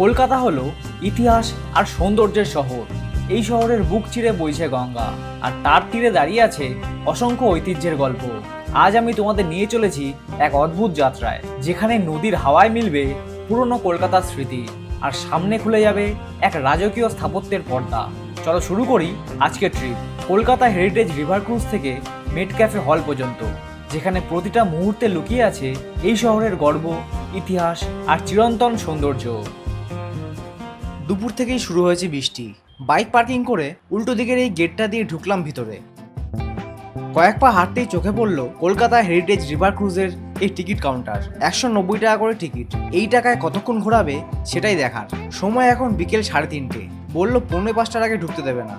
কলকাতা হলো ইতিহাস আর সৌন্দর্যের শহর। এই শহরের বুক চিরে বইছে গঙ্গা, আর তার তীরে দাঁড়িয়ে আছে অসংখ্য ঐতিহ্যের গল্প। আজ আমি তোমাদের নিয়ে চলেছি এক অদ্ভুত যাত্রায়, যেখানে নদীর হাওয়ায় মিলবে পুরনো কলকাতার স্মৃতি, আর সামনে খুলে যাবে এক রাজকীয় স্থাপত্যের পর্দা। চলো শুরু করি আজকের trip Kolkata heritage river cruise থেকে মেট ক্যাফে হল পর্যন্ত, যেখানে প্রতিটা মুহূর্তে লুকিয়ে আছে এই শহরের গর্ব, ইতিহাস, আর চিরন্তন সৌন্দর্য। দুপুর থেকেই শুরু হয়েছে বৃষ্টি। বাইক পার্কিং করে উল্টো দিকের এই গেটটা দিয়ে ঢুকলাম ভিতরে। কয়েক পা হাঁটতেই চোখে পড়ল কলকাতা হেরিটেজ রিভার ক্রুজের এই টিকিট কাউন্টার। একশো নব্বই টাকা করে টিকিট। এই টাকায় কতক্ষণ ঘোরাবে সেটাই দেখার। সময় এখন বিকেল সাড়ে তিনটে। বলল পৌনে পাঁচটার আগে ঢুকতে দেবে না।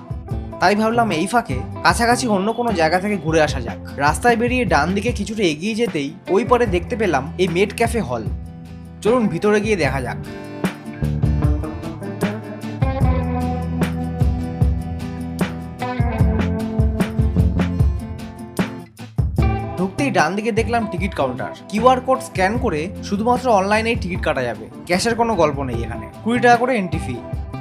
তাই ভাবলাম এই ফাঁকে কাছাকাছি অন্য কোনো জায়গা থেকে ঘুরে আসা যাক। রাস্তায় বেরিয়ে ডান দিকে কিছুটা এগিয়ে যেতেই ওই পরে দেখতে পেলাম এই মেড ক্যাফে হল। চলুন ভিতরে গিয়ে দেখা যাক। ডান দিকে দেখলাম ticket counter. QR code scan করে শুধুমাত্র অনলাইনেই টিকিট কাটা যাবে। ক্যাশের কোনো গল্প নেই এখানে। কুড়ি টাকা করে এন্ট্রি ফি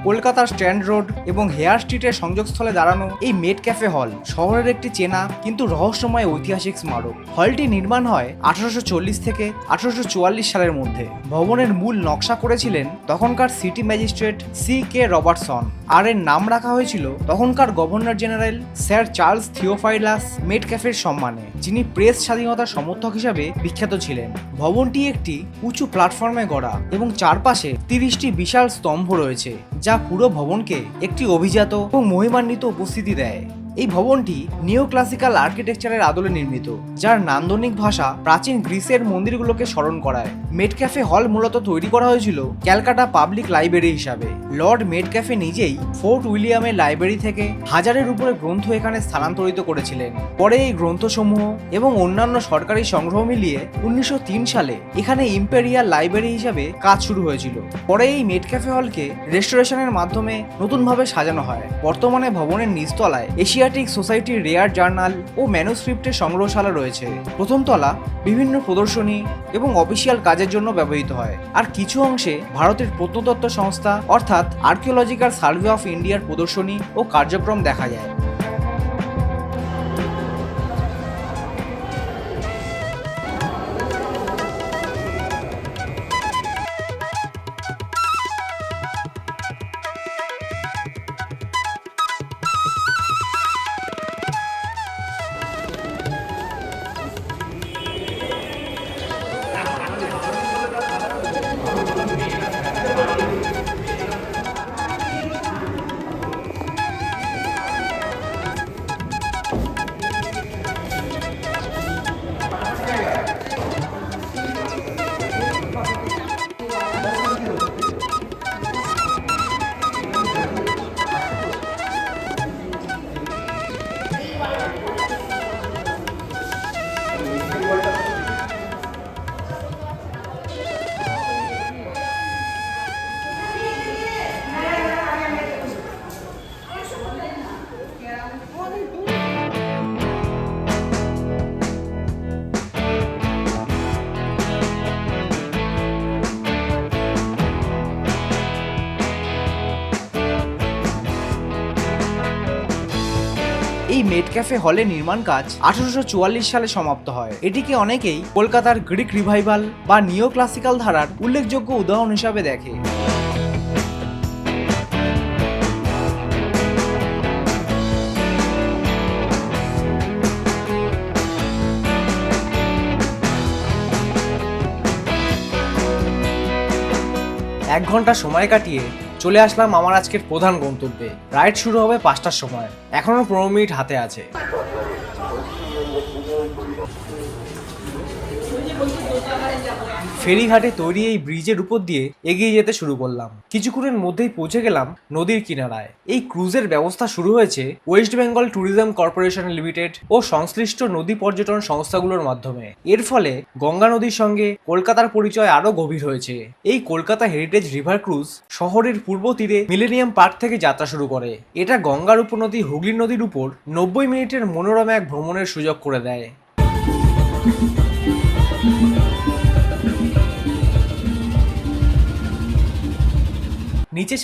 কলকাতার স্ট্যান্ড রোড এবং হেয়ার স্ট্রিটের সংযোগস্থলে দাঁড়ানো এই মেড ক্যাফে হল শহরের একটি চেনা কিন্তু রহস্যময় ঐতিহাসিক স্মারক। হলটি নির্মাণ হয় আঠারোশো চল্লিশ থেকে আঠারোশো চুয়াল্লিশ সালের মধ্যে। ভবনের মূল নকশা করেছিলেন তখনকার city magistrate C K Robertson. আর এর নাম রাখা হয়েছিল তখনকার governor general sir Charles Theophilus made ক্যাফের সম্মানে, যিনি প্রেস স্বাধীনতার সমর্থক হিসাবে বিখ্যাত ছিলেন। ভবনটি একটি উঁচু প্ল্যাটফর্মে গড়া এবং চারপাশে তিরিশটি বিশাল স্তম্ভ রয়েছে, যা পুরো ভবনকে একটি অভিজাত এবং মহিমান্বিত উপস্থিতি দেয়। এই ভবনটি নিও ক্লাসিক্যাল আর্কিটেকচারের আদলে নির্মিত, যার নান্দনিক ভাষা প্রাচীন গ্রিসের মন্দিরগুলোকে স্মরণ করায়। মেড ক্যাফে হল মূলত তৈরি করা হয়েছিল ক্যালকাটা পাবলিক লাইব্রেরি হিসাবে। লর্ড মেড ক্যাফে নিজেই ফোর্ট উইলিয়ামের লাইব্রেরি থেকে হাজারের উপরে গ্রন্থ এখানে স্থানান্তরিত করেছিলেন। পরে এই গ্রন্থসমূহ এবং অন্যান্য সরকারি সংগ্রহ মিলিয়ে উনিশশো তিন সালে এখানে ইম্পেরিয়াল লাইব্রেরি হিসাবে কাজ শুরু হয়েছিল। পরে এই মেড ক্যাফে হলকে রেস্টোরেশনের মাধ্যমে নতুনভাবে সাজানো হয়। বর্তমানে ভবনের নিচতলায় এশিয়াটিক সোসাইটির রেয়ার জার্নাল ও ম্যানুস্ক্রিপ্টের সংগ্রহশালা রয়েছে। প্রথম তলা বিভিন্ন প্রদর্শনী এবং অফিসিয়াল কাজের জন্য ব্যবহৃত হয়। আর কিছু অংশে ভারতের প্রত্নতত্ত্ব সংস্থা অর্থাৎ আর্কিওলজিক্যাল সার্ভে অফ ইন্ডিয়ার প্রদর্শনী ও কার্যক্রম দেখা যায়। এই মেড ক্যাফে হলে নির্মাণ কাজ আঠারোশো সালে সমাপ্ত হয়। এটিকে অনেকেই কলকাতার গ্রিক রিভাইভাল বা নিও ক্লাসিক্যাল ধারার উল্লেখযোগ্য উদাহরণ হিসাবে দেখে। এক ঘণ্টা সময় কাটিয়ে চলে আসলাম আমার আজকের প্রধান গন্তব্যে। রাইড শুরু হবে পাঁচটার সময়। এখনও পনেরো মিনিট হাতে আছে। ফেরিঘাটে তৈরি এই ব্রিজের উপর দিয়ে এগিয়ে যেতে শুরু করলাম। কিছুক্ষণের মধ্যেই পৌঁছে গেলাম নদীর কিনারায়। এই ক্রুজের ব্যবস্থা শুরু হয়েছে West Bengal tourism corporation limited ও সংশ্লিষ্ট নদী পর্যটন সংস্থাগুলোর মাধ্যমে। এর ফলে গঙ্গা নদীর সঙ্গে কলকাতার পরিচয় আরও গভীর হয়েছে। এই কলকাতা হেরিটেজ রিভার ক্রুজ শহরের পূর্ব তীরে মিলেনিয়াম পার্ক থেকে যাত্রা শুরু করে। এটা গঙ্গার উপনদী হুগলি নদীর উপর নব্বই মিনিটের মনোরম এক ভ্রমণের সুযোগ করে দেয়। নিচে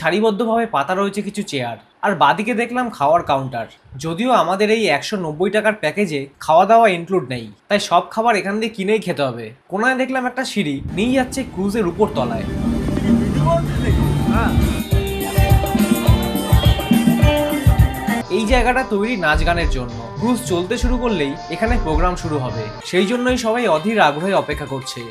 সারিবদ্ধভাবে পাতা রয়েছে কিছু চেয়ার। আর বাদিকে দেখলাম খাওয়ার কাউন্টার যদিও আমাদের এই একশো নব্বই টাকার প্যাকেজে খাওয়া দাওয়া ইনক্লুড নেই। তাই সব খাবার এখান দিয়ে কিনেই খেতে হবে। কোনায় দেখলাম একটা সিঁড়ি, নিয়ে যাচ্ছে ক্রুজের উপর তলায় এই জায়গাটা তৈরি নাচ গানের জন্য। ক্রুজ চলতে শুরু করলেই এখানে প্রোগ্রাম শুরু হবে। সেই জন্যই সবাই অধীর আগ্রহে অপেক্ষা করছে।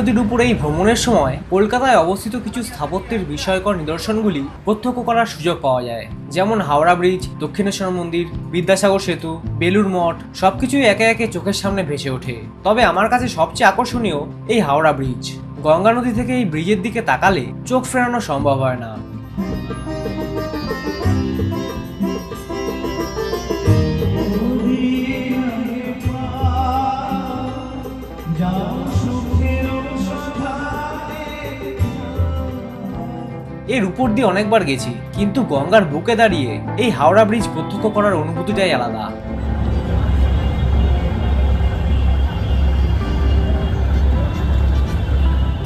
নদীর উপরে এই ভ্রমণের সময় কলকাতায় অবস্থিত কিছু স্থাপত্যের বিষয়কর নিদর্শনগুলি প্রত্যক্ষ করার সুযোগ পাওয়া যায়। যেমন হাওড়া ব্রিজ, দক্ষিণেশ্বর মন্দির, বিদ্যাসাগর সেতু বেলুর মঠ, সবকিছুই একে একে চোখের সামনে ভেসে ওঠে। তবে আমার কাছে সবচেয়ে আকর্ষণীয় এই হাওড়া ব্রিজ। গঙ্গা নদী থেকে এই ব্রিজের দিকে তাকালে চোখ ফেরানো সম্ভব হয় না। এর উপর দিয়ে অনেকবার গেছি, কিন্তু গঙ্গার বুকে দাঁড়িয়ে এই হাওড়া ব্রিজ প্রত্যক্ষ করার অনুভূতিটাই আলাদা।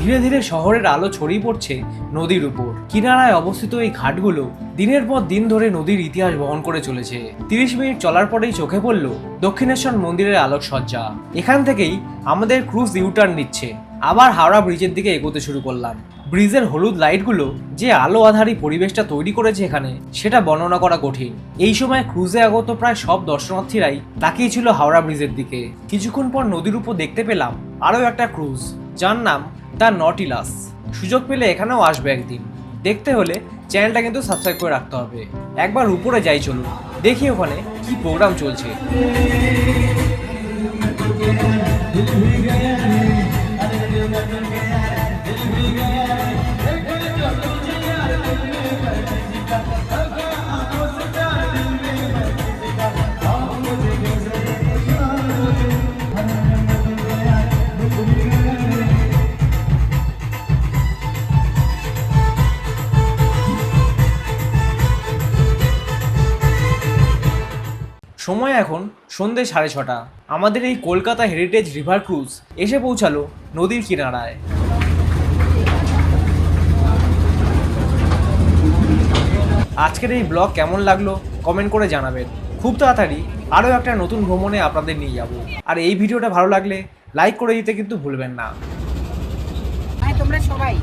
ধীরে ধীরে শহরের আলো ছড়িয়ে পড়ছে নদীর উপর। কিনারায় অবস্থিত এই ঘাটগুলো দিনের পর দিন ধরে নদীর ইতিহাস বহন করে চলেছে। তিরিশ মিনিট চলার পরেই চোখে পড়ল দক্ষিণেশ্বর মন্দিরের আলোকসজ্জা। এখান থেকেই আমাদের ক্রুজ ইউটার্ন নিচ্ছে। আবার হাওড়া ব্রিজের দিকে এগোতে শুরু করলাম। ব্রিজের হলুদ লাইটগুলো যে আলো আধারী পরিবেশটা তৈরি করেছে এখানে, সেটা বর্ণনা করা কঠিন। এই সময় ক্রুজে আগত প্রায় সব দর্শনার্থীরাই তাকিয়ে ছিল হাওড়া ব্রিজের দিকে। কিছুক্ষণ পর নদীর উপর দেখতে পেলাম আরও একটা ক্রুজ, যার নাম দ্য নটিলাস। সুযোগ পেলে এখানেও আসবে একদিন। দেখতে হলে চ্যানেলটা কিন্তু সাবস্ক্রাইব করে রাখতে হবে। একবার উপরে যাই চলুন, দেখি ওখানে কি প্রোগ্রাম চলছে। সময় এখন সন্ধে সাড়ে ছটা। আমাদের এই কলকাতা হেরিটেজ রিভার ক্রুজ এসে পৌঁছালো নদীর কিনারায়। আজকের এই ব্লগ কেমন লাগল কমেন্ট করে জানাবেন। খুব তাড়াতাড়ি আরও একটা নতুন ভ্রমণে আপনাদের নিয়ে যাব। আর এই ভিডিওটা ভালো লাগলে লাইক করে দিতে কিন্তু ভুলবেন না। হ্যাঁ তোমরা সবাই।